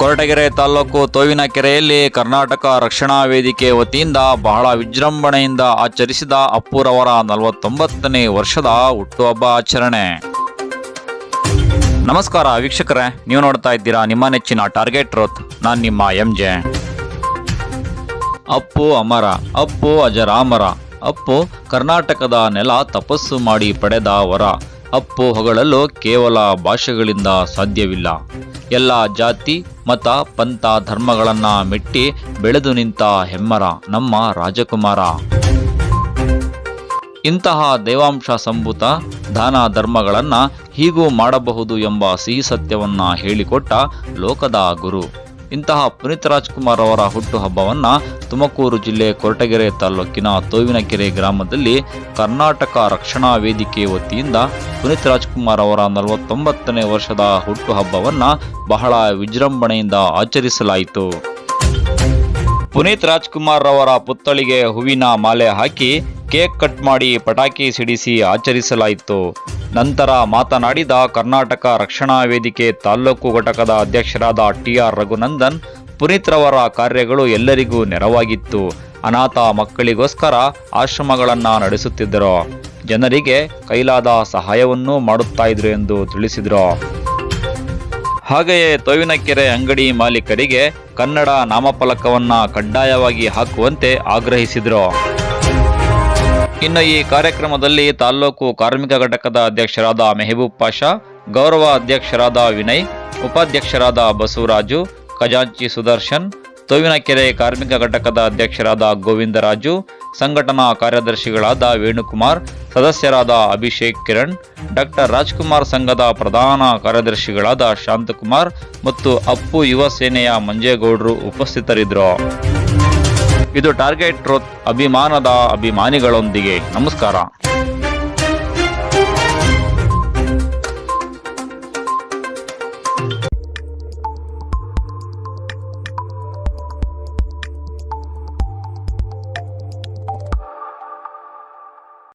ಕೊರಟಗೆರೆ ತಾಲೂಕು ತೋವಿನಕೆರೆಯಲ್ಲಿ ಕರ್ನಾಟಕ ರಕ್ಷಣಾ ವೇದಿಕೆ ವತಿಯಿಂದ ಬಹಳ ವಿಜೃಂಭಣೆಯಿಂದ ಆಚರಿಸಿದ ಅಪ್ಪುರವರ ನಲವತ್ತೊಂಬತ್ತನೇ ವರ್ಷದ ಹುಟ್ಟುಹಬ್ಬ ಆಚರಣೆ. ನಮಸ್ಕಾರ ವೀಕ್ಷಕರೇ, ನೀವು ನೋಡ್ತಾ ಇದ್ದೀರಾ ನಿಮ್ಮ ನೆಚ್ಚಿನ ಟಾರ್ಗೆಟ್ ರೋತ್ ನಾನು ನಿಮ್ಮ ಎಂ ಜೆ ಅಪ್ಪು ಅಮರ, ಅಪ್ಪು ಅಜರಾಮರ, ಅಪ್ಪು ಕರ್ನಾಟಕದ ನೆಲ ತಪಸ್ಸು ಮಾಡಿ ಪಡೆದ ವರ, ಅಪ್ಪು ಹೊಗಳಲು ಕೇವಲ ಭಾಷೆಗಳಿಂದ ಸಾಧ್ಯವಿಲ್ಲ. ಎಲ್ಲ ಜಾತಿ ಮತ ಪಂಥ ಧರ್ಮಗಳನ್ನ ಮೆಟ್ಟಿ ಬೆಳೆದು ನಿಂತ ಹೆಮ್ಮರ ನಮ್ಮ ರಾಜಕುಮಾರ. ಇಂತಹ ದೇವಾಂಶ ಸಂಭೂತ ದಾನ ಧರ್ಮಗಳನ್ನ ಹೀಗೂ ಮಾಡಬಹುದು ಎಂಬ ಸಿಹಿ ಸತ್ಯವನ್ನ ಹೇಳಿಕೊಟ್ಟ ಲೋಕದ ಗುರು. ಇಂತಹ ಪುನೀತ್ ರಾಜ್ಕುಮಾರ್ ಅವರ ಹುಟ್ಟುಹಬ್ಬವನ್ನ ತುಮಕೂರು ಜಿಲ್ಲೆ ಕೊರಟಗೆರೆ ತಾಲೂಕಿನ ತೋವಿನಕೆರೆ ಗ್ರಾಮದಲ್ಲಿ ಕರ್ನಾಟಕ ರಕ್ಷಣಾ ವೇದಿಕೆ ವತಿಯಿಂದ ಪುನೀತ್ ರಾಜ್ಕುಮಾರ್ ಅವರ ನಲವತ್ತೊಂಬತ್ತನೇ ವರ್ಷದ ಹುಟ್ಟುಹಬ್ಬವನ್ನ ಬಹಳ ವಿಜೃಂಭಣೆಯಿಂದ ಆಚರಿಸಲಾಯಿತು. ಪುನೀತ್ ರಾಜ್ಕುಮಾರ್ ಅವರ ಪುತ್ಥಳಿಗೆ ಹೂವಿನ ಮಾಲೆ ಹಾಕಿ ಕೇಕ್ ಕಟ್ ಮಾಡಿ ಪಟಾಕಿ ಸಿಡಿಸಿ ಆಚರಿಸಲಾಯಿತು. ನಂತರ ಮಾತನಾಡಿದ ಕರ್ನಾಟಕ ರಕ್ಷಣಾ ವೇದಿಕೆ ತಾಲ್ಲೂಕು ಘಟಕದ ಅಧ್ಯಕ್ಷರಾದ ಟಿಆರ್ ರಘುನಂದನ್, ಪುನೀತ್ ರವರ ಕಾರ್ಯಗಳು ಎಲ್ಲರಿಗೂ ನೆರವಾಗಿತ್ತು. ಅನಾಥ ಮಕ್ಕಳಿಗೋಸ್ಕರ ಆಶ್ರಮಗಳನ್ನು ನಡೆಸುತ್ತಿದ್ದರು. ಜನರಿಗೆ ಕೈಲಾದ ಸಹಾಯವನ್ನೂ ಮಾಡುತ್ತಾ ಇದ್ರು ಎಂದು ತಿಳಿಸಿದರು. ಹಾಗೆಯೇ ತೋವಿನಕೆರೆ ಅಂಗಡಿ ಮಾಲೀಕರಿಗೆ ಕನ್ನಡ ನಾಮಫಲಕವನ್ನು ಕಡ್ಡಾಯವಾಗಿ ಹಾಕುವಂತೆ ಆಗ್ರಹಿಸಿದರು. ಇನ್ನು ಈ ಕಾರ್ಯಕ್ರಮದಲ್ಲಿ ತಾಲ್ಲೂಕು ಕಾರ್ಮಿಕ ಘಟಕದ ಅಧ್ಯಕ್ಷರಾದ ಮೆಹಬೂಬ್ ಪಾಷಾ, ಗೌರವ ಅಧ್ಯಕ್ಷರಾದ ವಿನಯ್, ಉಪಾಧ್ಯಕ್ಷರಾದ ಬಸವರಾಜು, ಖಜಾಂಚಿ ಸುದರ್ಶನ್, ತೋವಿನಕೆರೆ ಕಾರ್ಮಿಕ ಘಟಕದ ಅಧ್ಯಕ್ಷರಾದ ಗೋವಿಂದರಾಜು, ಸಂಘಟನಾ ಕಾರ್ಯದರ್ಶಿಗಳಾದ ವೇಣುಕುಮಾರ್, ಸದಸ್ಯರಾದ ಅಭಿಷೇಕ್ ಕಿರಣ್, ಡಾಕ್ಟರ್ ರಾಜ್ಕುಮಾರ್ ಸಂಘದ ಪ್ರಧಾನ ಕಾರ್ಯದರ್ಶಿಗಳಾದ ಶಾಂತಕುಮಾರ್ ಮತ್ತು ಅಪ್ಪು ಯುವ ಸೇನೆಯ ಮಂಜೇಗೌಡರು ಉಪಸ್ಥಿತರಿದ್ದರು. ಇದು ಟಾರ್ಗೆಟ್ ಟ್ರೋತ್ ಅಭಿಮಾನದ ಅಭಿಮಾನಿಗಳೊಂದಿಗೆ. ನಮಸ್ಕಾರ.